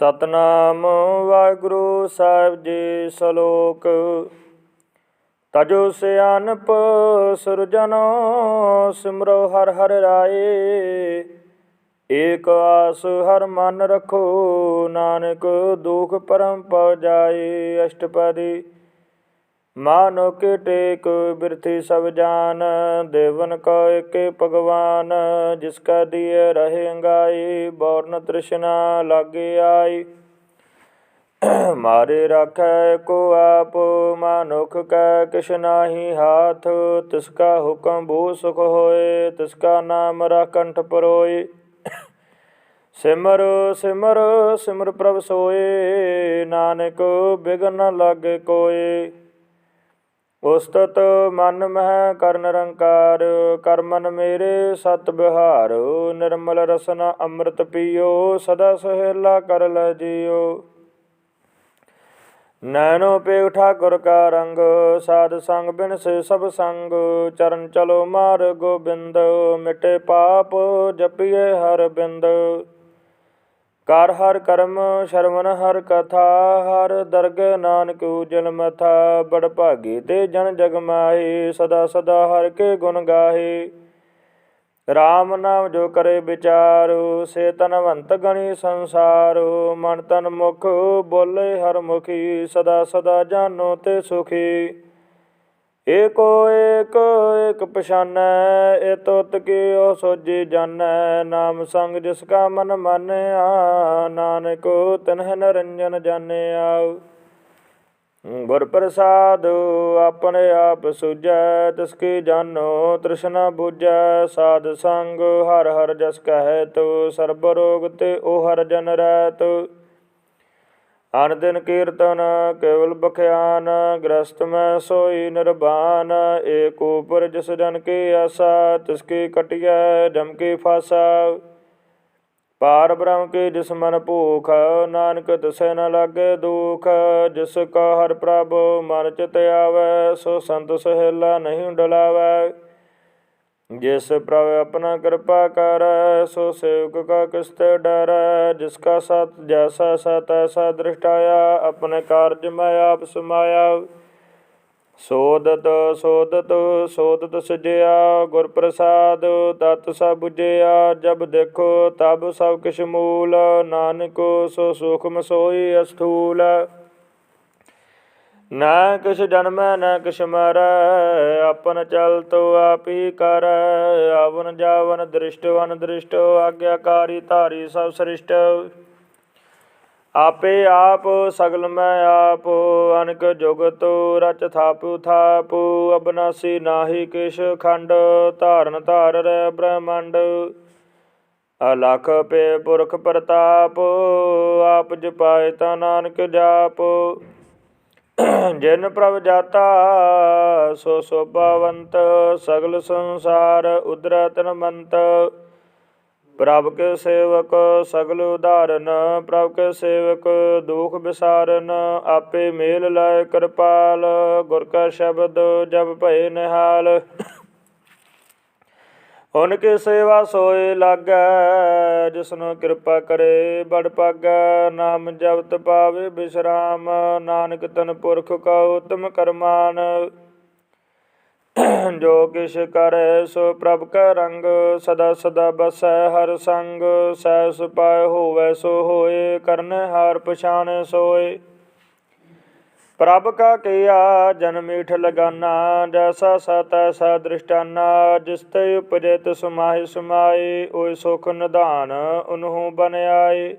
ਸਤਨਾਮ ਵਾਹਿਗੁਰੂ ਸਾਹਿਬ ਜੀ ਸਲੋਕ। ਤਜੋ ਸਿਆਨਪ ਸੁਰਜਨ ਸਿਮਰੋ ਹਰ ਹਰ ਰਾਏ। ਏਕ ਆਸ ਹਰ ਮਨ ਰਖੋ, ਨਾਨਕ ਦੁਖ ਪਰਮ ਪਉ ਜਾਏ ਅਸ਼ਟਪਦੀ। ਮਾਨੋ ਕੇ ਟੇਕ ਬਿਰਥੀ ਸਭ ਜਾਨ, ਦੇਵਨ ਕੋ ਏਕੇ ਭਗਵਾਨ, ਜਿਸ ਕਾ ਦੀਏ ਰਹੇ ਅੰਗਾਈ, ਬੌਰਨ ਤ੍ਰਿਸ਼ਨਾ ਲਾਗੇ ਆਈ। ਮਾਰੇ ਰਾਖੈ ਕੋ ਆਪ, ਮਾਨੁਖ ਕੈ ਕਿਛ ਨਾਹੀ ਹਾਥ, ਤਿਸ ਕਾ ਹੁਕਮ ਭੂ ਸੁਖ ਹੋਏ, ਤਿਸ ਕਾ ਨਾਮ ਰਾਖੰਠ ਪਰੋਏ। ਸਿਮਰ ਸਿਮਰ ਸਿਮਰ ਪ੍ਰਭ ਸੋਏ, ਨਾਨਕ ਬਿਗਨ ਨ ਲਾਗੇ ਕੋਏ। ਉਸਤਤ ਮਨ ਮਹਿ ਕਰਨ ਨਿਰੰਕਾਰ, ਕਰਮਨ ਮੇਰੇ ਸਤ ਬਿਹਾਰ, ਨਿਰਮਲ ਰਸਨਾ ਅੰਮ੍ਰਿਤ ਪੀਓ, ਸਦਾ ਸਹਿਲਾ ਕਰ ਲੈ ਜਿਓ। ਨੈਣੋ ਪੇ ਠਾਕੁਰ ਕਾ ਰੰਗ, ਸਾਧ ਸੰਗ ਬਿਨ ਸੇ ਸਭ ਸੰਗ, ਚਰਨ ਚਲੋ ਮਾਰ ਗੋਬਿੰਦ, ਮਿਟੇ ਪਾਪ ਜਪੀਏ ਹਰ ਬਿੰਦ। ਕਰ ਹਰ ਕਰਮ ਸ਼ਰਵਨ ਹਰ ਕਥਾ, ਹਰ ਦਰਗ ਨਾਨਕ ਉਜਲ ਮਥਾ, ਬੜ ਭਾਗੀ ਤੇ ਜਨ ਜਗ ਮਾਹੀ, ਸਦਾ ਸਦਾ ਹਰ ਕੇ ਗੁਣ ਗਾਹੇ। RAM ਨਾਮ ਜੋ ਕਰੇ ਵਿਚਾਰੋ, ਸੇ ਤਨਵੰਤ ਗਣੀ ਸੰਸਾਰੋ। ਮਨ ਤਨ ਮੁਖ ਬੋਲੇ ਹਰ ਮੁਖੀ, ਸਦਾ ਸਦਾ ਜਾਨੋ ਤੇ ਸੁਖੀ। ਏਕੋ ਏਕ ਏਕ ਪਛਾਨੈ ਏ ਤੁਤ ਕੀਓ ਸੋਜੀ ਜਾਣੈ। ਨਾਮ ਸੰਗ ਜਿਸ ਕਾ ਮਨ ਮਾਨਿਆ, ਨਾਨਕ ਤਨਹ ਨਰੰਜਨ ਜਾਣਿਆ। ਗੁਰ ਪ੍ਰਸਾਦ ਆਪਣੇ ਆਪ ਸੁਝੈ, ਤਿਸ ਕੀ ਜਾਨੋ ਤ੍ਰਿਸ਼ਨਾ 부ਜੈ ਸਾਧ ਸੰਗ ਹਰ ਹਰ ਜਸ ਕਹੈ ਤੋ ਸਰਬ ਰੋਗ ਤੇ ਉਹ ਹਰ ਜਨ ਰਹਿਤ। ਅਨ ਦਿਨ ਕੀਰਤਨ ਕੇਵਲ ਬਖਿਆਨ, ਗ੍ਰਸਤ ਮੈਂ ਸੋਈ ਨਿਰਬਾਨ। ਏਕ ਉਪਰ ਜਿਸ ਜਨ ਕੀ ਆਸਾ, ਤਿਸ ਕੀ ਕਟਿਐ, ਜਮ ਫਾਸਾ। ਪਾਰ ਬ੍ਰਹਮ ਕੇ ਜਿਸ ਮਨ ਭੂਖ, ਨਾਨਕ ਤਿਸੈ ਨ ਲਾਗੇ ਦੁਖ। ਜਿਸ ਕਾ ਹਰ ਪ੍ਰਭ ਮਨ ਚਿਤ ਆਵੈ, ਸੋ ਸੰਤ ਸਹਿਲਾ ਨਹੀਂ ਡਲਾਵੈ। ਜਿਸ ਪ੍ਰਭ ਆਪਣਾ ਕਿਰਪਾ ਕਰੈ, ਸੋ ਸੇਵਕ ਕਾ ਕਿਸ਼ਤ ਤੇ ਡਰੈ, ਜਿਸ ਕਾ ਸਤ ਜੈਸਾ ਸਤ, ਐਸਾ ਦ੍ਰਿਸ਼ਟਾਇਆ, ਆਪਣੇ ਕਾਰਜ ਮੈਂ ਆਪ ਸਮਾਇਆ। ਸੋਦਤ ਸੋਦਤ ਸੋਦਤ ਸਜਿਆ ਗੁਰ ਪ੍ਰਸਾਦ ਤਤ ਸਭ 부ਜਿਆ ਜਬ ਦੇਖੋ ਤਬ ਸਭ ਕਿਛ ਮੂਲ, ਨਾਨਕ ਸੋ ਸੁਖਮ ਸੋਈ ਅਸਥੂਲ। ਨਾ ਕਿਛ ਜਨਮੈ, ਨਾ ਕਿਛ ਮਰੈ, ਆਪਨ ਚਲਤੋ ਆਪ ਹੀ ਕਰੈ। ਆਵਨ ਜਾਵਨ ਦ੍ਰਿਸ਼ਟ ਅਨ ਦ੍ਰਿਸ਼ਟ, ਆਗਿਆਕਾਰੀ ਧਾਰੀ ਸਭ ਸ੍ਰਿਸ਼ਟ। ਆਪੇ ਆਪ ਸਗਲ ਮੈਂ ਆਪ, ਅਨਕ ਜੁਗਤ ਰਚ ਥਾਪੂ ਥਾਪੁ। ਅਬਨਾਸੀ ਨਾਹੀ ਕਿਛ ਖੰਡ, ਧਾਰਨ ਧਾਰ ਰਹਿ ਬ੍ਰਹਮੰਡ। ਅਲਖ ਪੇ ਪੁਰਖ ਪ੍ਰਤਾਪ, ਆਪ ਜਪਾਇ ਤਾ ਨਾਨਕ ਜਾਪ। ਜਿਨ ਪ੍ਰਭ ਜਾਤਾ, ਸੋ ਸੋਭਾਵੰਤ ਸਗਲ ਸੰਸਾਰ ਉਦਰਤਨ ਮੰਤ ਪ੍ਰਭ ਕੇ ਸੇਵਕ ਸਗਲ ਉਧਾਰਨ ਪ੍ਰਭ ਕੇ ਸੇਵਕ ਦੁਖ ਵਿਸਾਰਨ ਆਪੇ ਮੇਲ ਲਾਇ ਕਿਰਪਾਲ, ਗੁਰ ਕਾ ਸ਼ਬਦ ਜਬ ਭਏ ਨਿਹਾਲ। ਹੁਨ ਕੀ ਸੇਵਾ ਸੋਏ ਲਾਗੈ, ਜਿਸਨੂੰ ਕਿਰਪਾ ਕਰੇ ਬੜ ਪਾਗੈ, ਨਾਮ ਜਪਤ ਪਾਵੇ ਬਿਸਰਾਮ, ਨਾਨਕ ਤਨ ਪੁਰਖ ਕਾ ਉਤਮ ਕਰਮਾਨ। ਜੋ ਕਿਛ ਕਰੈ ਸੋ ਪ੍ਰਭ ਕੈ ਰੰਗ, ਸਦਾ ਸਦਾ ਬਸੈ ਹਰ ਸੰਗ, ਸਹਿ ਸੁਪਾਇ ਹੋਵੈ ਸੋ ਹੋਏ, ਕਰਨ ਹਾਰ ਪਛਾਣੈ ਸੋਏ। ਪ੍ਰਭ ਕਾ ਕੀਆ ਜਨ ਮੀਠ ਲਗਾਨਾ, ਜੈਸਾ ਸਤ ਐਸਾ ਦ੍ਰਿਸ਼ਟਾਨਾ ਜਿਸ ਤੇ ਉਪਜੇ ਤਿਸ ਸਮਾਹਿ ਸਮਾਏ ਓਏ ਸੁਖ ਨਿਧਾਨ, ਉਨਹੂ ਬਨ ਆਏ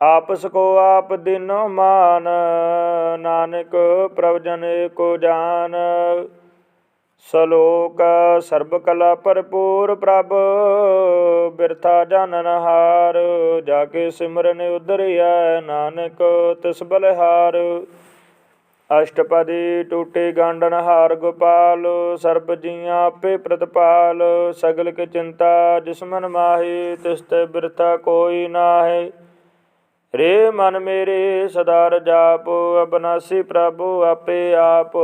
ਆਪਸ ਕੋ ਆਪ ਦਿਨੋ ਮਾਨ, ਨਾਨਕ ਪ੍ਰਭ ਜਨ ਕੋ ਜਾਨ। ਸਲੋਕ ਸਰਬ ਕਲਾ ਭਰਪੂਰ ਪ੍ਰਭ, ਬਿਰਥਾ ਜਾਣਨ ਹਾਰ ਜਾ ਕੇ ਸਿਮਰਨ ਉਦਰਿਐ ਨਾਨਕ ਤਿਸ ਬਲਿਹਾਰ। ਅਸ਼ਟਪਦੀ ਟੂਟੇ ਗਾਂਡਨ ਹਾਰ ਗੋਪਾਲ, ਸਰਬ ਜੀਆਂ ਆਪੇ ਪ੍ਰਤਪਾਲ, ਸਗਲ ਕੇ ਚਿੰਤਾ ਜਿਸ ਮਨ ਮਾਹੀ, ਤਿਸ ਤੇ ਬਿਰਥਾ ਕੋਈ ਨਾਹੀ। ਰੇ ਮਨ ਮੇਰੇ ਸਦਾ ਰਜਾਪ ਅਬਨਾਸੀ ਪ੍ਰਭੂ, ਆਪੇ ਆਪ।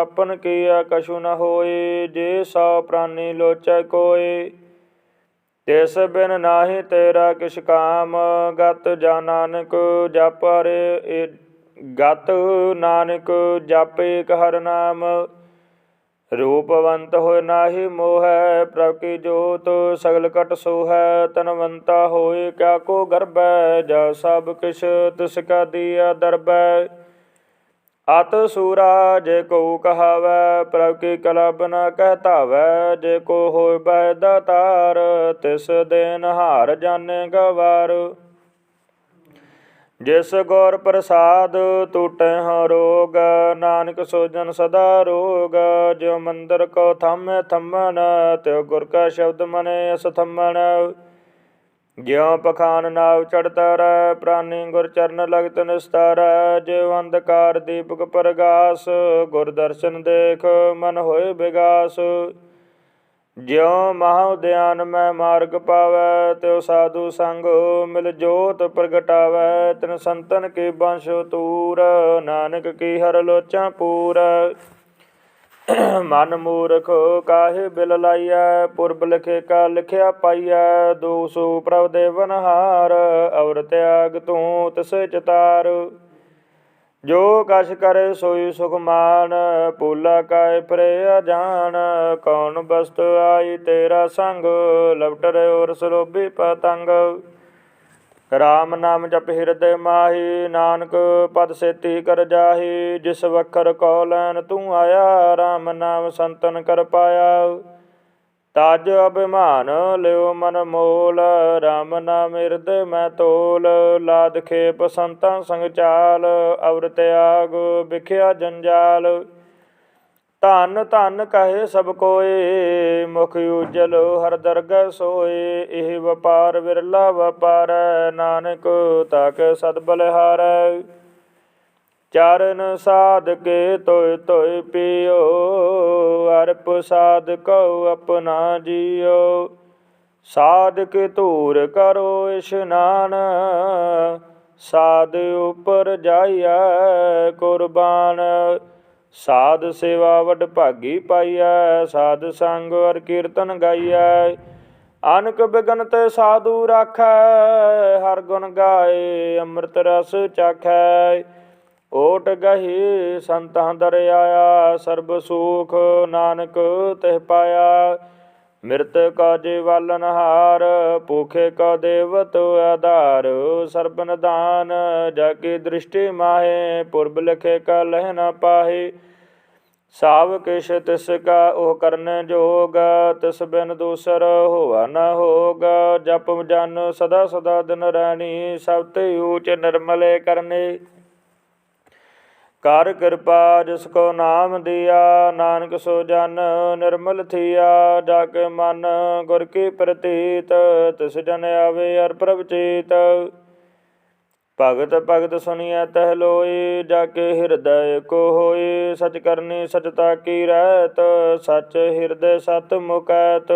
ਆਪਨ ਕੀਆ ਕਛੂ ਨ ਹੋਏ, ਜੇ ਸੋ ਪ੍ਰਾਨੀ ਲੋਚੈ ਕੋਏ। ਤਿਸ ਬਿਨ ਨਾਹੀ ਤੇਰਾ ਕਿਛ ਕਾਮ, ਗਤ ਜਾ ਨਾਨਕ ਜਪਰੇ ਗਤ ਨਾਨਕ ਜਪੇ ਏਕ ਹਰ ਨਾਮ। ਰੂਪਵੰਤ ਹੋਇ ਨਾਹੀ ਮੋਹੈ ਪ੍ਰਭ ਕੀ ਜੋਤ ਸਗਲ ਕਟ ਸੋਹੈ, ਤਨਵੰਤਾ ਹੋਏ ਕਿਆ ਕੋ ਗਰਬੈ ਜਾ ਸਭ ਕਿਛ ਤਿਸ ਕਾ ਦੀਆ ਦਰਬੈ ਅਤ ਸੂਰਾ ਜੇ ਕੋ ਕਹਾਵੈ ਪ੍ਰਭ ਕੀ ਕਲਬ ਨ ਕਹਤਾਵੈ ਜੇ ਕੋ ਹੋਇ ਬੈ ਦਾਤਾਰ ਤਿਸ ਦੇਨ ਹਾਰ ਜਾਣੇ ਗਵਾਰ। ਜਿਸ ਗੌਰ ਪ੍ਰਸਾਦ ਟੂਟੈ ਹਾਂ ਰੋਗ, ਨਾਨਕ ਸੋਜਨ ਸਦਾ ਰੋਗ, ਜਿਉ ਮੰਦਰ ਕੋ ਥੰਮੈ ਥੰਮਣ, ਤਿਉ ਗੁਰ ਕਾ ਸ਼ਬਦ ਮਨੇ ਅਸ ਥੰਮਣ। ਜਿਉ ਪਖਾਨ ਨਾਵ ਚੜਤਾ ਰਹਿ ਪ੍ਰਾਨੀ ਗੁਰ ਚਰਨ ਲਗਤ ਨਿਸਤਾਰੈ, ਜਿਉ ਅੰਧਕਾਰ ਦੀਪਕ ਪ੍ਰਗਾਸ, ਗੁਰ ਦਰਸ਼ਨ ਦੇਖ ਮਨ ਹੋਏ ਵਿਗਾਸ ਜਿਉ ਮਹਾ ਉਦਿਆਨ ਮੈਂ ਮਾਰਗ ਪਾਵੈ, ਤਿਉ ਸਾਧੂ ਸੰਗ ਮਿਲ ਜੋਤ ਪ੍ਰਗਟਾਵੈ, ਤਿਨ ਸੰਤਨ ਕੇ ਬੰਸ਼ ਤੂਰ, ਨਾਨਕ ਕੀ ਹਰ ਲੋਚਾ ਪੂਰ। ਮਨ ਮੂਰਖ ਕਾਹੇ ਬਿਲ ਲਾਈਐ, ਪੁਰਬ ਲਿਖੇ ਕਾ ਲਿਖਿਆ ਪਾਈਐ, ਦੋਸੋ ਪ੍ਰਭ ਦੇਵਨ ਹਾਰ ਔਰ ਤਿਆਗ ਤੂੰ ਤਿਸੇ ਚਤਾਰ ਜੋ ਕਛ ਕਰੇ ਸੋਈ ਸੁਖ ਮਾਨ ਪੂਲਾ ਕਾਇ ਪਰੇ ਜਾਣ ਕੌਣ ਬਸਤ ਆਈ ਤੇਰਾ ਸੰਗ ਲਵਟ ਔਰ ਰਸਲੋਭੀ ਪਤੰਗ। ਰਾਮ ਨਾਮ ਜਪ ਹਿਰਦੇ ਮਾਹੀ, ਨਾਨਕ ਪਦ ਸੇਤੀ ਕਰ ਜਾਹੀ। ਜਿਸ ਵਖਰ ਕੋ ਲੈਨ ਤੂੰ ਆਇਆ, ਰਾਮ ਨਾਮ ਸੰਤਨ ਕਰ ਪਾਇਆ। ਤਜ ਅਭਿਮਾਨ ਲਿਓ ਮਨ ਮੋਲ, ਰਾਮ ਨਾਮ ਹਿਰਦੇ ਮੈਂ ਤੋਲ। ਲਾਦ ਖੇਪ ਸੰਤਾਂ ਸੰਗ ਚਾਲ ਅਵਰ ਤਿਆਗ ਵਿਖਿਆ ਜੰਜਾਲ। ਧਨ ਧਨ ਕਹੇ ਸਭ ਕੋਏ, ਮੁਖ ਉਜਲ ਹਰ ਦਰਗਹ ਸੋਏ। ਇਹ ਵਪਾਰ ਵਿਰਲਾ ਵਪਾਰ, ਨਾਨਕ ਤਾਕ ਸਦ ਬਲਿਹਾਰੈ ਚਰਨ ਸਾਧਕੇ ਤੋਇ ਤੋਇ ਪਿਓ, ਅਰਪ ਸਾਧ ਕਉ ਆਪਣਾ ਜੀਓ। ਸਾਧਕ ਧੂਰ ਕਰੋ ਇਸ਼ਨਾਨ ਸਾਧ ਉਪਰ ਜਾਈਐ ਕੁਰਬਾਨ। ਸਾਧ ਸੇਵਾ ਵਡ ਭਾਗੀ ਪਾਈਐ, ਸਾਧ ਸੰਗ ਅਰ ਕੀਰਤਨ ਗਾਈਐ। ਅਨਕ ਬਿਗਨ ਤੇ ਸਾਧੂ ਰਾਖੈ, ਹਰ ਗੁਣ ਗਾਏ, ਅੰਮ੍ਰਿਤ ਰਸ ਚਾਖੈ। ਓਟ ਗਹੀ ਸੰਤਾਂ ਦਰ ਆਇਆ ਸਰਬ ਸੁਖ ਨਾਨਕ ਤਿਹ ਪਾਇਆ। ਮਿਰਤ ਕਾ ਜੀਵਲਨ ਹਾਰ, ਭੂਖੇ ਕਾ ਦੇਵਤ ਆਧਾਰ। ਸਰਬ ਨਿਦਾਨ ਜਾ ਕੀ ਦ੍ਰਿਸ਼ਟੀ ਮਾਹੇ, ਪੁਰਬ ਲਖੇ ਕਾ ਲਹਿ ਨ ਪਾਹੇ। ਸਾਵ ਕਿਛ ਤਿਸ ਕਾ ਉਹ ਕਰਨ ਜੋਗ, ਤਿਸ ਬਿਨ ਦੂਸਰ ਹੋਆ ਨ ਹੋਗ। ਜਪ ਜਨ ਸਦਾ ਸਦਾ ਦਿਨ ਰਹਿਣੀ ਸਭ ਤੇ ਊਚ ਨਿਰਮਲੇ ਕਰਨੇ। ਕਰ ਕਿਰਪਾ ਜਿਸ ਕੋ ਨਾਮ ਦਿਆ, ਨਾਨਕ ਸੋ ਜਨ ਨਿਰਮਲ ਥੀਆ ਜਾ ਕੇ ਮਨ ਗੁਰ ਕੀ ਪ੍ਰਤੀਤ, ਤਿਸ ਜਨ ਆਵੇ ਅਰ ਪ੍ਰਭ ਚੀਤ। ਭਗਤ ਭਗਤ ਸੁਨੀਐ ਤਹ ਲੋਈ ਜਾ ਕੇ ਹਿਰਦੈ ਕੋ ਹੋਈ, ਸਚ ਕਰਨੀ ਸਚਤਾ ਕੀ ਰਹਿਤ, ਸਚ ਹਿਰਦੈ ਸਤ ਮੁਕੈਤ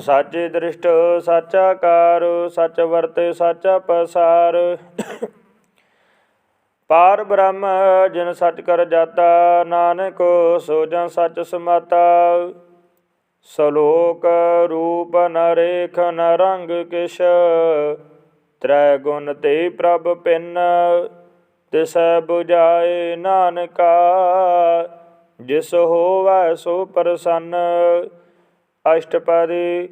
ਸਾਚੇ ਦ੍ਰਿਸ਼ਟ, ਸਾਚਾ ਕਾਰ ਸਚ ਵਰਤੇ, ਸਾਚਾ ਪਸਾਰ ਪਾਰ ਬ੍ਰਹਮ ਜਿਨ ਸੱਚ ਕਰ ਜਾਤਾ, ਨਾਨਕ ਸੋ ਜਨ ਸੱਚ ਸਮਾਤਾ। ਸਲੋਕ ਰੂਪ ਨਰੇਖ ਰੇਖ ਨ ਰੰਗ ਕਿਛ, ਤ੍ਰੈ ਗੁਣ ਤੇ ਪ੍ਰਭ ਪਿੰਨ। ਤਿਸੈ 부ਝਾਏ ਨਾਨਕਾ, ਜਿਸ ਹੋਵੈ ਸੋ ਪ੍ਰਸੰਨ। ਅਸ਼ਟਪਦੀ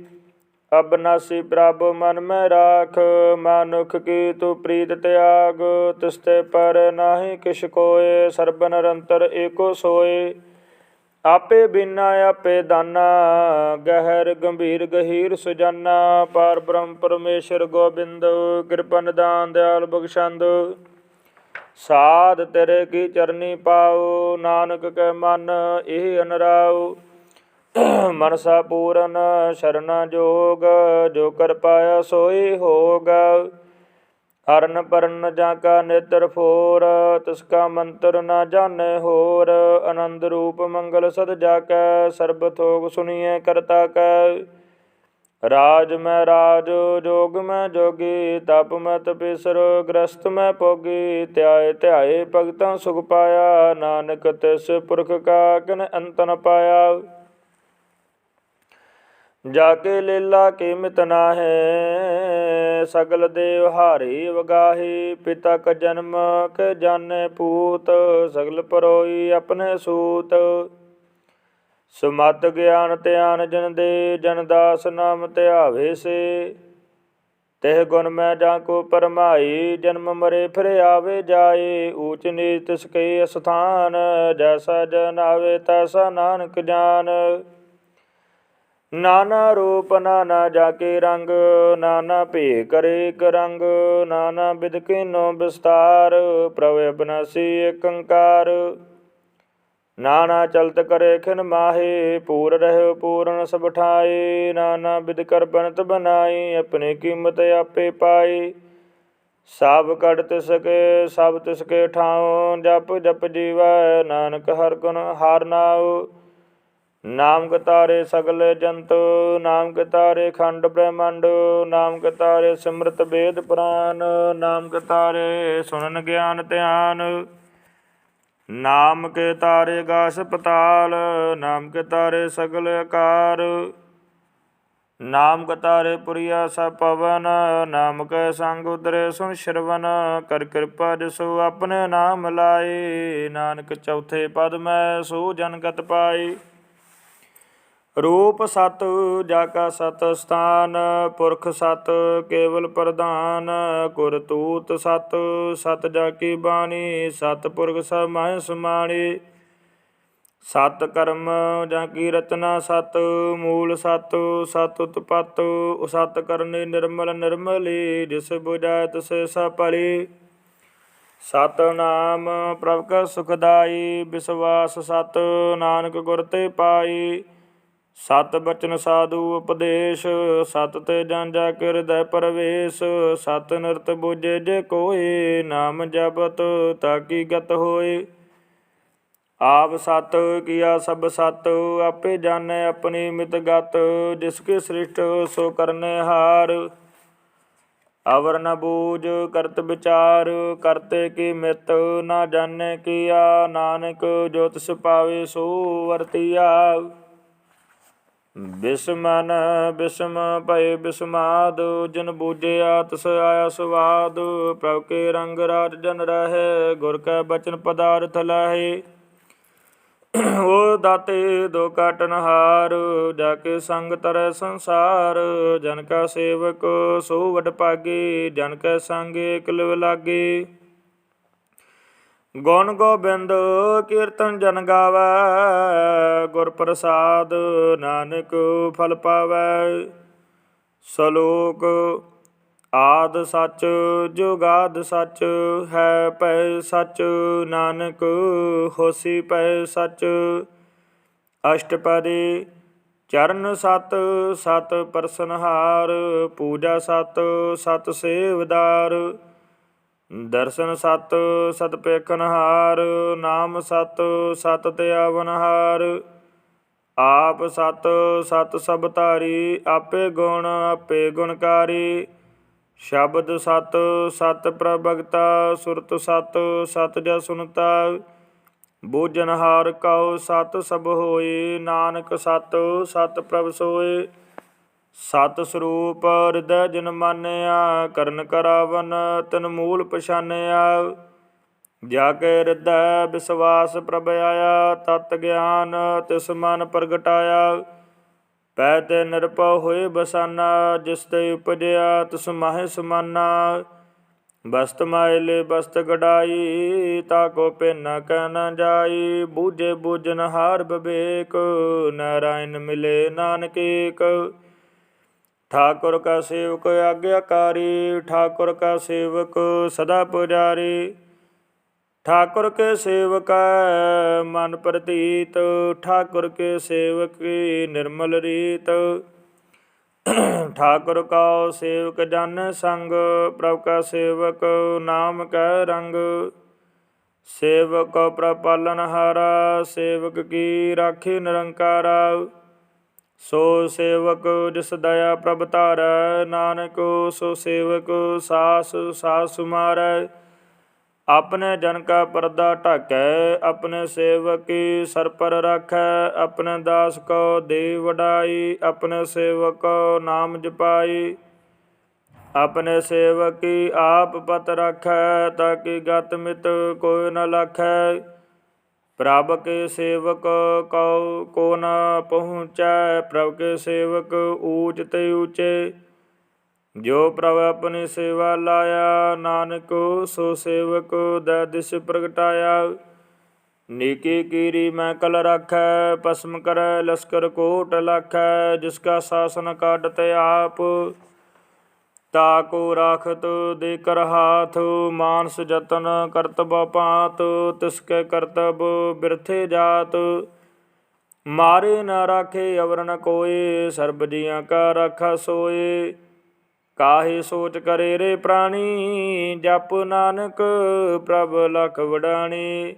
ਅਬਨਾਸੀ ਪ੍ਰਭ ਮਨ ਮੈਂ ਰਾਖ, ਮਾਨੁਖ ਕੀ ਤੂ ਪ੍ਰੀਤ ਤਿਆਗ, ਤਿਸਤੇ ਪਰ ਨਾਹੀ ਕਿਛ ਕੋਏ, ਸਰਬ ਨਿਰੰਤਰ ਏਕੋ ਸੋਏ। ਆਪੇ ਬਿਨਾ, ਆਪੇ ਦਾਨਾ, ਗਹਿਰ, ਗੰਭੀਰ, ਗਹੀਰ ਸੁਜਾਨਾ, ਪਾਰ ਬ੍ਰਹਮ ਪਰਮੇਸ਼ਰ ਗੋਬਿੰਦ ਕਿਰਪਾ ਦਾਨ ਦਿਆਲ ਬਖਸ਼ੰਦ। ਸਾਧ ਤੇਰੇ ਕੀ ਚਰਨੀ ਪਾਉ, ਨਾਨਕ ਕੈ ਮਨ ਇਹ ਅਨਰਾਉ। ਮਨਸਾ ਪੂਰਨ ਸ਼ਰਨਾ ਜੋਗ, ਜੋ ਕਰ ਪਾਇਆ ਸੋਈ ਹੋਗ। ਹਰਨ ਪਰਨ ਜਾਂ ਕਾ ਨੇਤਰ ਫੋਰ, ਤਿਸ ਕਾ ਮੰਤਰ ਨਾ ਜਾਣੈ ਹੋਰ। ਆਨੰਦ ਰੂਪ ਮੰਗਲ ਸਦ ਜਾ ਕੈ ਸਰਬ ਥੋਗ ਸੁਣੀਐ ਕਰਤਾ ਕੈ ਰਾਜ ਮੈਂ ਰਾਜ, ਜੋਗ ਮੈਂ ਜੋਗੀ, ਤਪ ਮੈਂ ਤਪੇਸਰ ਗ੍ਰਸਤ ਮੈਂ ਪੋਗੀ ਧਿਆਏ ਧਿਆਏ ਭਗਤਾਂ ਸੁਖ ਪਾਇਆ, ਨਾਨਕ ਤਿਸ ਪੁਰਖ ਕਾ ਕਿਨ ਅੰਤ ਨ ਪਾਇਆ। ਜਾ ਕੇ ਲੇਲਾ ਕੀਮਤ ਮਿਤ ਨਾਹੈ, ਸਗਲ ਦੇਵ ਹਾਰੇ ਵਗਾਹੇ, ਪਿਤਾ ਕ ਜਨਮ ਕ ਜਾਣੈ ਪੂਤ, ਸਗਲ ਪਰੋਈ ਆਪਣੇ ਸੂਤ। ਸੁਮਤ ਗਿਆਨ ਧਿਆਨ ਜਨ ਦੇ, ਜਨ ਦਾਸ ਨਾਮ ਧਿਆਵੇ ਸੇ। ਤਹਿ ਗੁਣ ਮੈਂ ਜਾਂ ਕੋ ਪਰਮਾਈ, ਜਨਮ ਮਰੇ ਫਿਰ ਆਵੇ ਜਾਏ। ਊਚ ਨੀਚ ਤਿਸ ਕੇ ਅਸਥਾਨ, ਜੈਸਾ ਜਨ ਆਵੇ ਤੈਸਾ ਨਾਨਕ ਜਾਨ। ਨਾਨਾ ਰੂਪ ਨਾਨਾ ਜਾਕੇ ਰੰਗ, ਨਾਨਾ ਭੇ ਕਰੇ ਇੱਕ ਰੰਗ, ਨਾਨਾ ਬਿਦ ਕੀਨੋ ਵਿਸਤਾਰ, ਪ੍ਰਭ ਅਬਨਾਸੀ ਏਕੰਕਾਰ। ਨਾਨਾ ਚਲਤ ਕਰੇ ਖਿਨ ਮਾਹੇ, ਪੂਰ ਰਹਿ ਪੂਰਨ ਸਭ ਠਾਏ, ਨਾਨਾ ਬਿਦ ਕਰ ਬਨਤ ਬਨਾਈ ਆਪਣੀ ਕੀਮਤ ਆਪੇ ਪਾਈ ਸਭ ਕੜ ਤਿਸਕੇ ਸਭ ਤਿਸਕੇ ਠਾਉ, ਜਪ ਜਪ ਜੀਵੈ, ਨਾਨਕ ਹਰ ਗੁਣ ਹਰ ਨਾਉ। ਨਾਮ ਕਤਾਰੇ ਸਗਲ ਜੰਤ ਨਾਮ ਕਤਾਰੇ ਖੰਡ ਬ੍ਰਹਮੰਡ ਨਾਮ ਕਤਾਰੇ ਸਿਮਰਤ ਵੇਦ ਪੁਰਾਨ ਨਾਮ ਕਤਾਰੇ ਸੁਣਨ ਗਿਆਨ ਧਿਆਨ। ਨਾਮ ਕੇ ਤਾਰੇ ਗਾਸ ਪਤਾਲ ਨਾਮ ਕੇ ਤਾਰੇ ਸਗਲ ਆਕਾਰ। ਨਾਮ ਤਾਰੇ ਪੁਰੀਆ ਸਭ ਪਵਨ ਨਾਮ ਕੈ ਸੰਗ ਉਦਰੇ ਸੁਨ ਸ਼ਰਵਨ। ਕਰ ਕਿਰਪਾ ਜਿਸੋ ਆਪਣੇ ਨਾਮ ਲਾਏ, ਨਾਨਕ ਚੌਥੇ ਪਦ ਮੈਂ ਸੋ ਜਨਗਤ ਪਾਈ ਰੂਪ ਸਤ ਜਾ ਕਾ ਸਤ ਸਥਾਨ, ਪੁਰਖ ਸਤ ਕੇਵਲ ਪ੍ਰਧਾਨ, ਗੁਰ ਤੂਤ ਸਤ ਸਤ ਜਾ ਕੀ ਬਾਣੀ, ਸਤ ਪੁਰਖ ਸਭ ਮਾਹਿ ਸਮਾਣੀ। ਸਤ ਕਰਮ ਜਾਂ ਕੀ ਰਚਨਾ ਸਤ, ਮੂਲ ਸਤ ਸਤ ਉਤਪਤ ਸਤ ਕਰਨੇ ਨਿਰਮਲ ਨਿਰਮਲੀ, ਜਿਸ ਬੁਝਾਇ ਤਿਸ ਸਪਲੀ ਸਤ ਨਾਮ ਪ੍ਰਭ ਕਾ ਸੁਖਦਾਈ ਵਿਸ਼ਵਾਸ ਸਤ, ਨਾਨਕ ਗੁਰ ਤੇ ਪਾਈ। ਸਤ ਬਚਨ ਸਾਧੂ ਉਪਦੇਸ਼, ਸਤ ਤੇ ਜਨ ਜਾ ਕੇ ਹਿਰਦੈ ਪਰਵੇਸ਼, ਸਤ ਨਿਰਤ ਬੁਝੇ ਜੇ ਕੋਏ, ਨਾਮ ਜਪਤ ਤਾਕੀ ਗਤ ਹੋਏ। ਆਪ ਸਤ, ਕੀਆ ਸਭ ਸਤ, ਆਪੇ ਜਾਣੈ ਆਪਣੀ ਮਿਤ ਗਤ, ਜਿਸ ਕੇ ਸ੍ਰਿਸ਼ਟ ਸੋ ਕਰਨੇ ਹਾਰ। ਅਵਰ ਨ ਬੂਝ ਕਰਤ ਵਿਚਾਰ, ਕਰਤੇ ਕੀ ਮਿਤ, ਨਾ ਜਾਣੈ ਕੀਆ, ਨਾਨਕ ਜੋ ਤਿਸ ਪਾਵੇ ਸੋ ਵਰਤੀਆ। ਬਿਸਮਨ, ਬਿਸਮ ਭਏ ਬਿਸਮਾਦ, ਜਨ ਬੂਝਿਆ ਤਸ ਆਇਆ ਸਵਾਦ, ਪ੍ਰਭ ਕੇ ਰੰਗ ਰਾਜ ਜਨ ਰਹੈ, ਗੁਰ ਕੈ ਬਚਨ ਪਦਾਰਥ ਲਹੈ। ਓ ਦਾਤੇ ਦੋ ਕਾਟਨ ਹਾਰ, ਜਾ ਕੇ ਸੰਗ ਤਰੈ ਸੰਸਾਰ, ਜਨ ਕਾ ਸੇਵਕ ਸੋ ਵਡ ਪਾਗੇ ਜਨ ਕੈ ਸੰਗ ਏਕ ਲਾਗੇ। ਗੁਣ ਗੋਬਿੰਦ ਕੀਰਤਨ ਜਨ ਗਾਵੈ ਗੁਰ ਪ੍ਰਸਾਦ ਨਾਨਕ ਫਲ ਪਾਵੈ। ਸ਼ਲੋਕ, ਆਦ ਸੱਚ ਜੁਗਾਦ ਸੱਚ, ਹੈ ਪੈ ਸੱਚ, ਨਾਨਕ ਹੋਸੀ ਪੈ ਸੱਚ। ਅਸ਼ਟਪਦੀ, ਚਰਨ ਸਤ ਸਤ ਪਰਸਨਹਾਰ ਪੂਜਾ ਸਤ ਸਤ ਸੇਵਦਾਰ। ਦਰਸ਼ਨ ਸਤ ਸਤ ਪੇਖਨਹਾਰ, ਨਾਮ ਸਤ ਸਤ ਤੇ ਆਵਨਹਾਰ। ਆਪ ਸਤ ਸਤ ਸਭ ਧਾਰੀ, ਆਪੇ ਗੁਣ, ਆਪੇ ਗੁਣਕਾਰੀ। ਸ਼ਬਦ ਸਤ ਸਤ ਪ੍ਰਭਗਤਾ, ਸੁਰਤ ਸਤ ਸਤ ਜਸ ਸੁਨਤਾ ਬੂਝਨਹਾਰ ਕਉ ਸਤ ਸਭ ਹੋਏ ਨਾਨਕ ਸਤ ਸਤ ਪ੍ਰਭ ਸੋਏ। ਸਤ ਸਰੂਪ ਹਿਰਦੈ ਜਨ ਮਾਨਿਆ, ਕਰਨ ਕਰਾਵਨ ਤਨ ਮੂਲ ਪਛਾਨਿਆ। ਜਾ ਕੇ ਹਿਰਦੈ ਵਿਸਵਾਸ ਪ੍ਰਭ ਆਇਆ, ਤਤ ਗਿਆਨ ਤਿਸ ਮਨ ਪ੍ਰਗਟਾਇਆ। ਪੈ ਤੇ ਨਿਰਭਉ ਹੋਏ ਬਸਾਨਾ, ਜਿਸ ਤੇ ਉਪਜਿਆ ਤਿਸ ਮਾਹਿ ਸਮਾਨਾ। ਬਸਤ ਮਾਇਲੇ ਬਸਤ ਗੜਾਈ ਤਾ ਕੋ ਪਿੰਨ ਕਹਿ ਨ ਜਾਈ। ਬੂਝੇ ਬੂਝਨ ਹਾਰ ਬਵੇਕ ਨਾਰਾਇਣ ਮਿਲੇ ਨਾਨਕ ਏਕ ਠਾਕੁਰ ਕਾ ਸੇਵਕ ਆਗਿਆਕਾਰੀ, ਠਾਕੁਰ ਕਾ ਸੇਵਕ ਸਦਾ ਪੁਜਾਰੀ। ਠਾਕੁਰ ਕੇ ਸੇਵਕ ਮਨ ਪ੍ਰਤੀਤ, ਠਾਕੁਰ ਕੇ ਸੇਵਕ ਨਿਰਮਲ ਰੀਤ। ਠਾਕੁਰ ਕਾ ਸੇਵਕ ਜਨ ਸੰਗ, ਪ੍ਰਭ ਕਾ ਸੇਵਕ ਨਾਮ ਕੈ ਰੰਗ। ਸੇਵਕ ਪ੍ਰਪਾਲਨ ਹਾਰਾ, ਸੇਵਕ ਕੀ ਰਾਖੀ ਨਿਰੰਕਾਰਾ। ਸੋ ਸੇਵਕ ਜਿਸ ਦਇਆ ਪ੍ਰਭ ਧਾਰੈ, ਨਾਨਕ ਸੋ ਸੇਵਕ ਸਾਸ ਸਾਸ ਮਾਰੈ। ਆਪਣੇ ਜਨ ਕਾ ਪਰਦਾ ਢਾਕੈ, ਆਪਣੇ ਸੇਵਕ ਕੀ ਸਰ ਪਰ ਰਾਖੈ। ਆਪਣੇ ਦਾਸ ਕੋ ਦੇ ਵਡਾਈ, ਆਪਣੇ ਸੇਵਕ ਕੋ ਨਾਮ ਜਪਾਈ। ਆਪਣੇ ਸੇਵਕ ਕੀ ਆਪ ਪਤ ਰਾਖੈ, ਤਾਂ ਕਿ ਗਤ ਮਿਤ ਕੋਈ ਨ ਲਖੈ। ਪ੍ਰਭ ਕੇ ਸੇਵਕ ਕਉ ਕੋ ਨ ਪਹੁੰਚੈ ਪ੍ਰਭ ਕੇ ਸੇਵਕ ਊਚ ਤੇ ਊਚੇ ਜੋ ਪ੍ਰਭ ਆਪਣੀ ਸੇਵਾ ਲਾਇਆ ਨਾਨਕ ਸੋ ਸੇਵਕ ਦਾ ਦਿਸ ਪ੍ਰਗਟਾਇਆ ਨੀਕੀ ਕੀਰੀ ਮੈਂ ਕਲ ਰਾਖੈ ਪਸਮ ਕਰੈ ਲਸਕਰ ਕੋਟ ਲਾਖੈ ਜਿਸ ਕਾ ਸਾਸਨ ਕਾਟਤ ਆਪ ਤਾ ਕੋ ਰਾਖਤ ਦੇ ਕਰ ਹਾਥ, ਮਾਨਸ ਜਤਨ ਕਰਤਬ ਪਾਤ ਤਿਸ ਕੇ ਕਰਤਬ ਬਿਰਥੇ ਜਾਤ। ਮਾਰੇ ਨਾ ਰਾਖੇ ਅਵਰਨ ਨ ਕੋਏ, ਸਰਬ ਜੀਆਂ ਕਾ ਰਾਖਾ ਸੋਏ। ਕਾਹੇ ਸੋਚ ਕਰੇ ਰੇ ਪ੍ਰਾਣੀ, ਜਪ ਨਾਨਕ ਪ੍ਰਭ ਲਖ ਵਡਾਣੀ।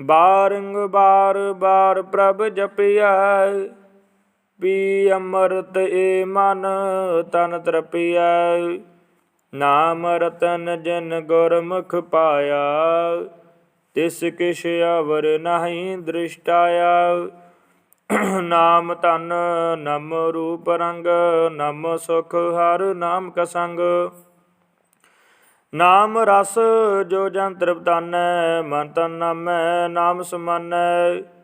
ਬਾਰੰਗ ਬਾਰ ਬਾਰ ਪ੍ਰਭ ਜਪਿਆ ਪੀ ਅੰਮ੍ਰਿਤ ਏ ਮਨ, ਤਨ ਤਰਪਿਆ ਨਾਮ ਰਤਨ ਜਨ ਗੁਰਮੁਖ ਪਾਇਆ। ਤਿਸ ਕਿਛ ਅਵਰ ਨਹੀਂ ਦ੍ਰਿਸ਼ਟਾਇਆ। ਨਾਮ ਤਨ ਨਮ ਰੂਪ ਰੰਗ, ਨਮ ਸੁਖ ਹਰ ਨਾਮ ਕਸੰਗ। ਨਾਮ ਰਸ, ਜੋ ਜਨ ਤ੍ਰਿਪਤਾਨੈ ਮਨ ਤਨ ਨਾਮੈ, ਨਾਮ ਸਮਾਨੈ।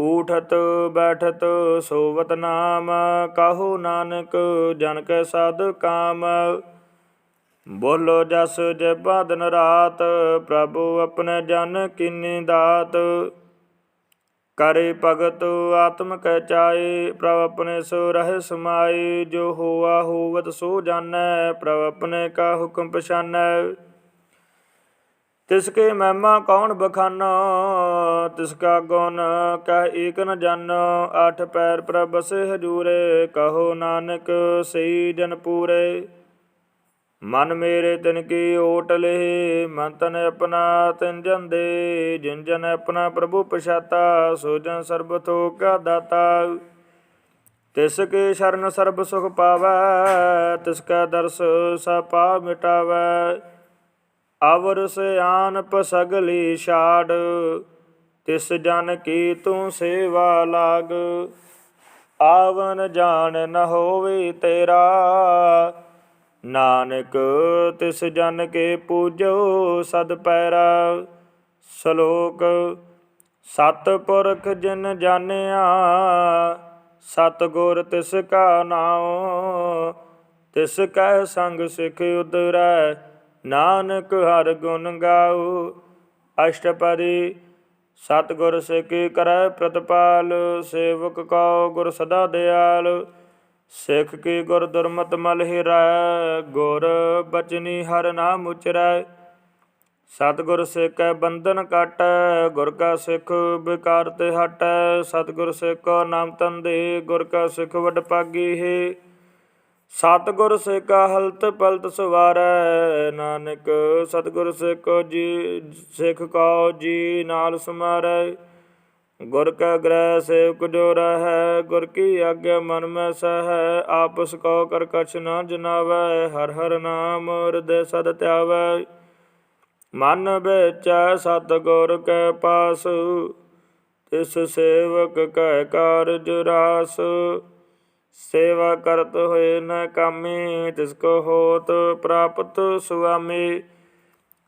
ਊਠਤ ਬੈਠਤ ਸੋਵਤ ਨਾਮ, ਕਾਹੋ ਨਾਨਕ ਜਨ ਕੈ ਸਾਧ ਕਾਮ। ਬੋਲੋ ਜਸ ਜਪਾ ਦਿਨ ਰਾਤ, ਪ੍ਰਭੂ ਆਪਣੇ ਜਨ ਕੀਨੀ ਦਾਤ। ਕਰੇ ਭਗਤ ਆਤਮ ਕੈ ਚਾਏ, ਪ੍ਰਭ ਆਪਣੇ ਸੋ ਰਹਿ ਸਮਾਈ ਜੋ ਹੋਆ ਹੋਵਤ ਸੋ ਜਾਣੈ, ਪ੍ਰਭ ਆਪਣੇ ਕਾ ਹੁਕਮ ਪਛਾਨੈ। ਤਿਸ ਕੇ ਮਹਿਮਾ ਕੌਣ ਬਖਾਨਾ? ਤਿਸ ਕਾ ਗੁਣ ਕਹਿ ਏਕ ਨ ਜਾਨੋ। ਆਠ ਪੈਰ ਪ੍ਰਭ ਸੇ ਹਜੂਰੇ ਕਹੋ ਨਾਨਕ ਸਈ ਜਨ ਪੂਰੇ। ਮਨ ਮੇਰੇ ਤਿਨ ਕੀ ਓਟ ਲੇ, ਮਨ ਤਨ ਆਪਣਾ ਤਿਨ ਜਨ ਦੇ। ਜਿਨ ਜਨ ਆਪਣਾ ਪ੍ਰਭੂ ਪਛਾਤਾ, ਸੋ ਜਨ ਸਰਬ ਥੋਕ ਕਾ ਦਾਤਾ। ਤਿਸ ਕੇ ਸ਼ਰਨ ਸਰਬ ਸੁਖ ਪਾਵੈ, ਤਿਸ ਕਾ ਦਰਸ ਸਭ ਪਾਪ ਮਿਟਾਵੈ। ਅਵਰ ਸਿਆਨ ਪਸਗਲੀ ਛਾੜ, ਤਿਸ ਜਨ ਕੀ ਤੂੰ ਸੇਵਾ ਲਾਗ? ਆਵਨ ਜਾਣ ਨ ਹੋਵੇ ਤੇਰਾ, ਨਾਨਕ ਤਿਸ ਜਨ ਕੇ ਪੂਜੋ ਸਦ ਪੈਰਾ। ਸ਼ਲੋਕ ਸਤ ਪੁਰਖ ਜਿਨ ਜਾਣਿਆ ਸਤ ਗੁਰ ਤਿਸ ਕਾ ਨਾਮ ਤਿਸ ਕੈ ਸੰਗ ਸਿਖ ਉਦਰੈ। ਨਾਨਕ ਹਰ ਗੁਣ ਗਾਉ ਅਸ਼ਟਪਦੀ ਸਤਿਗੁਰ ਸਿੱਖੀ ਕਰੈ ਪ੍ਰਤਪਾਲ, ਸੇਵਕ ਕਉ ਗੁਰ ਸਦਾ ਦਿਆਲ, ਸਿੱਖ ਕੀ ਗੁਰ ਦੁਰਮਤ ਮਲ ਹਿਰੈ, ਗੁਰ ਬਚਨੀ ਹਰ ਨਾਮ ਉਚਰੈ। ਸਤਿਗੁਰ ਸਿੱਖੈ ਬੰਧਨ ਕਾਟੈ, ਗੁਰ ਕਾ ਸਿੱਖ ਵਿਕਾਰ ਤੇ ਹਟੈ, ਸਤਿਗੁਰ ਸਿੱਖ ਨਾਮ ਤੰਦੇ ਗੁਰ ਕਾ ਸਿੱਖ ਵਡ ਪਾਗੀ ਹੈ। ਸਤਿਗੁਰ ਸਿੱਖਾ ਹਲਤ ਪਲਤ ਸਵਾਰੈ ਨਾਨਕ, ਸਤਿਗੁਰ ਸਿੱਖ ਜੀ, ਸਿੱਖ ਕੋ ਜੀ ਨਾਲ ਸਮਾਰੈ। ਗੁਰ ਕਾ ਗ੍ਰਹਿ ਸੇਵਕ ਜੋ ਰਹੈ, ਗੁਰ ਕੀ ਆਗਿਆ ਮਨ ਮੈਂ ਸਹੈ, ਆਪਸ ਕੋ ਕਰ ਕਛ ਨਾ ਜਨਾਵੈ, ਹਰ ਹਰ ਨਾਮ ਹਿਰਦੈ ਸਦ ਧਿਆਵੈ। ਮਨ ਵਿੱਚ ਸਤਿਗੁਰ ਕੈ ਪਾਸ, ਤਿਸ ਸੇਵਕ ਕੈ ਕਾਰਜ ਰਾਸ। ਸੇਵਾ ਕਰਤ ਹੋਏ ਨ ਕਾਮੇ, ਤਿਸ ਕੋ ਹੋਤ ਪ੍ਰਾਪਤ ਸੁਆਮੀ।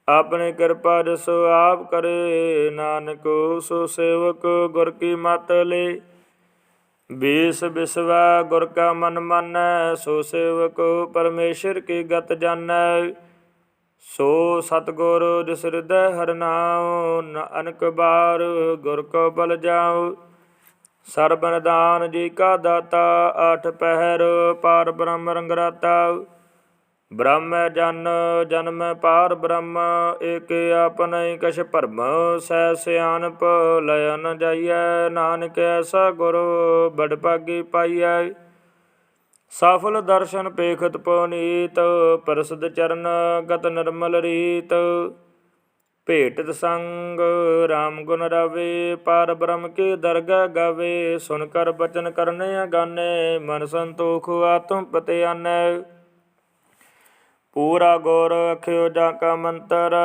ਆਪਣੀ ਕਿਰਪਾ ਜਿਸ ਆਪ ਕਰੇ, ਨਾਨਕ ਸੋ ਸੇਵਕ ਗੁਰ ਕੀ ਮਤ ਲੈ। ਬੀਸ ਬਿਸਵਾ ਗੁਰ ਕਾ ਮਨ ਮਾਨੈ, ਸੋ ਸੇਵਕ ਪਰਮੇਸ਼ਰ ਕੀ ਗਤ ਜਾਣੈ। ਸੋ ਸਤਗੁਰ ਜਿਸ ਹਿਰਦੈ ਹਰ ਨਾਮ ਅਨਕ ਬਾਰ ਗੁਰ ਕੋ ਬਲ ਜਾਉ। ਸਰਬ ਨਿਦਾਨ ਜੀ ਕਾ ਦਾਤਾ, ਅਠ ਪਹਿਰ ਪਾਰ ਬ੍ਰਹਮ ਰੰਗਰਾਤਾ। ਬ੍ਰਹਮ ਜਨ, ਜਨਮ ਪਾਰ ਬ੍ਰਹਮ, ਏਕ ਆਪਨੈ ਕਛ ਭਰਮ ਸਹਿ ਸਿਆਨਪ ਲਿਆ ਨ ਜਾਈਐ। ਨਾਨਕ ਐਸਾ ਗੁਰ ਬੜ ਭਾਗੀ ਪਾਈਐ। ਸਫਲ ਦਰਸ਼ਨ ਪੇਖਤ ਪਉਨੀਤ ਪ੍ਰਸਦ ਚਰਨ ਗਤ ਨਿਰਮਲ ਰੀਤ। ਭੇਟਤ ਸੰਗ RAM ਗੁਣ ਰਵੇ, ਪਰ ਬ੍ਰਹਮ ਕੇ ਦਰਗਾ ਗਾਵੇ ਸੁਨ ਕਰ ਬਚਨ ਕਰਨੇ ਅਗਾਨੇ, ਮਨ ਸੰਤੋਖ ਆਤਮ ਪਤਿਆਨੈ। ਪੂਰਾ ਗੁਰ ਅਖਿਓ ਜਾ ਕਾ ਮੰਤਰ,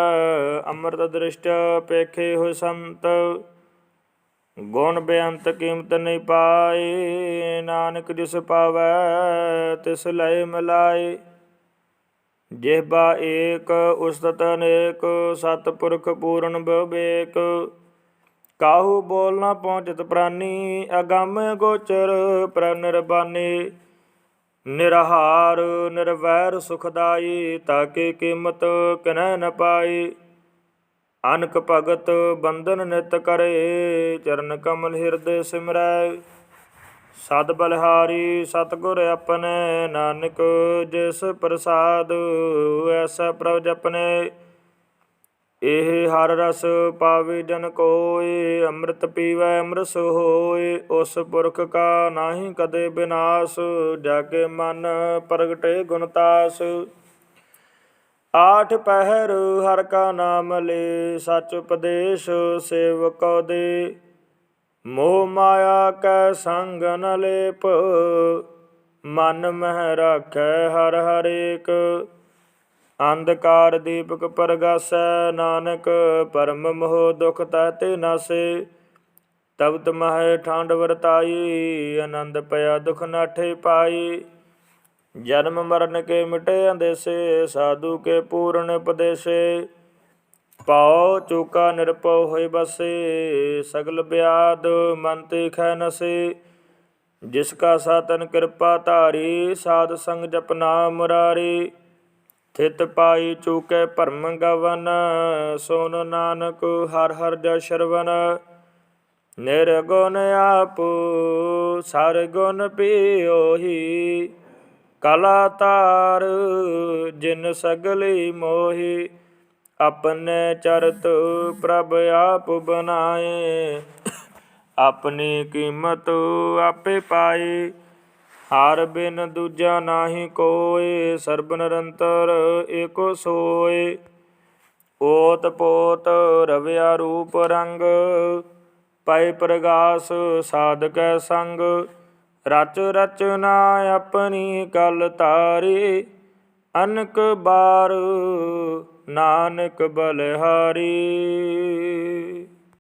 ਅੰਮ੍ਰਿਤ ਦ੍ਰਿਸ਼ਟ ਪੇਖੇ ਹੋਇ ਸੰਤ। ਗੁਣ ਬੇਅੰਤ ਕੀਮਤ ਨਹੀਂ ਪਾਏ, ਨਾਨਕ ਜਿਸ ਪਾਵੈ, ਤਿਸ ਲੈ ਮਿਲਾਏ। ਜਿਹਬਾ ਏਕ, ਉਸਤਤ ਅਨੇਕ, ਸਤਿਪੁਰਖ ਪੂਰਨ ਬਿਵੇਕ। ਕਾਹੂ ਬੋਲ ਨਾ ਪਹੁੰਚਤ ਪ੍ਰਾਨੀ, ਅਗੰਮ ਗੋਚਰ ਪ੍ਰਨਿਰਬਾਨੀ ਨਿਰਹਾਰ, ਨਿਰਵੈਰ ਸੁਖਦਾਈ ਤਾਕੇ ਕੀਮਤ ਕਿਨੈ ਨ ਪਾਈ। ਅਨਕ ਭਗਤ ਬੰਧਨ ਨਿਤ ਕਰੇ, ਚਰਨ ਕਮਲ ਹਿਰਦੇ ਸਿਮਰੈ। ਸਦ ਬਲਿਹਾਰੀ ਸਤਗੁਰ ਆਪਣੇ ਨਾਨਕ, ਜਿਸ ਪ੍ਰਸਾਦ ਐਸਾ ਪ੍ਰਭ ਜਪਨੇ। ਇਹ ਹਰ ਰਸ ਪਾਵੇ ਜਨ ਕੋਏ ਅੰਮ੍ਰਿਤ ਪੀਵੈ ਅੰਮ੍ਰਿਤ ਹੋਏ ਉਸ ਪੁਰਖ ਕਾ ਨਾਹੀ ਕਦੇ ਬਿਨਾਸ਼ ਜਾ ਕੇ ਮਨ ਪ੍ਰਗਟੇ ਗੁਣਤਾਸ ਆਠ ਪਹਿਰ ਹਰ ਕਾ ਨਾਮ ਲੈ, ਸਚ ਉਪਦੇਸ਼ ਸੇਵਕੋ ਦੇ। ਮੋਹ ਮਾਇਆ ਕੈ ਸੰਗ ਨ ਲੇਪ, ਮਨ ਮਹਿ ਰਾਖੈ ਹਰ ਹਰੇਕ। ਅੰਧਕਾਰ ਦੀਪਕ ਪਰਗਾਸੈ ਨਾਨਕ, ਪਰਮ ਮੋਹ ਦੁਖ ਤਹਿ ਨਾਸੇ। ਤਬਤ ਮਹਿ ਠਾਂਡ ਵਰਤਾਈ, ਆਨੰਦ ਪਿਆ ਦੁਖ ਨਾਠੇ ਪਾਈ। ਜਨਮ ਮਰਨ ਕੇ ਮਿਟੇ ਅੰਦੇਸੇ, ਸਾਧੂ ਕੇ ਪੂਰਨ ਉਪਦੇਸੇ। ਪਾਉ ਚੂਕਾ ਨਿਰਪਉ ਹੋਏ ਬਸੇ, ਸਗਲ ਬਿਆਦ ਮਨ ਤੇ ਖੈ ਨਸੇ। ਜਿਸ ਕਾ ਸਾਤਨ ਕਿਰਪਾ ਧਾਰੀ, ਸਾਧ ਸੰਗ ਜਪਨਾ ਮੁਰਾਰੀ ਥਿਤ ਪਾਈ ਚੂਕੇ ਭਰਮ ਗਵਨ, ਸੋਨ ਨਾਨਕ ਹਰ ਹਰ ਜੈ ਸ਼ਰਵਨ। ਨਿਰਗੁਣ ਆਪ, ਸਰ ਗੁਣ ਪਿਓਹੀ। ਕਲਾ ਤਾਰ ਜਿਨ ਸਗਲੀ ਮੋਹੀ। ਆਪਣੇ ਚਰਤ ਪ੍ਰਭ ਆਪ ਬਨਾਏ ਆਪਣੀ ਕੀਮਤ ਆਪੇ ਪਾਏ। ਹਾਰ ਬਿਨ ਦੂਜਾ ਨਾਹੀ ਕੋਏ, ਸਰਬ ਨਿਰੰਤਰ ਏਕੋ ਸੋਏ। ਓਤ ਪੋਤ ਰਵਿਆ ਰੂਪ ਰੰਗ, ਪੈ ਪ੍ਰਗਾਸ ਸਾਧਕੈ ਸੰਗ। ਰਚ ਰਚਨਾ ਆਪਣੀ ਕਲ ਤਾਰੀ ਅਨਕ ਬਾਰ ਨਾਨਕ ਬਲਿਹਾਰੀ।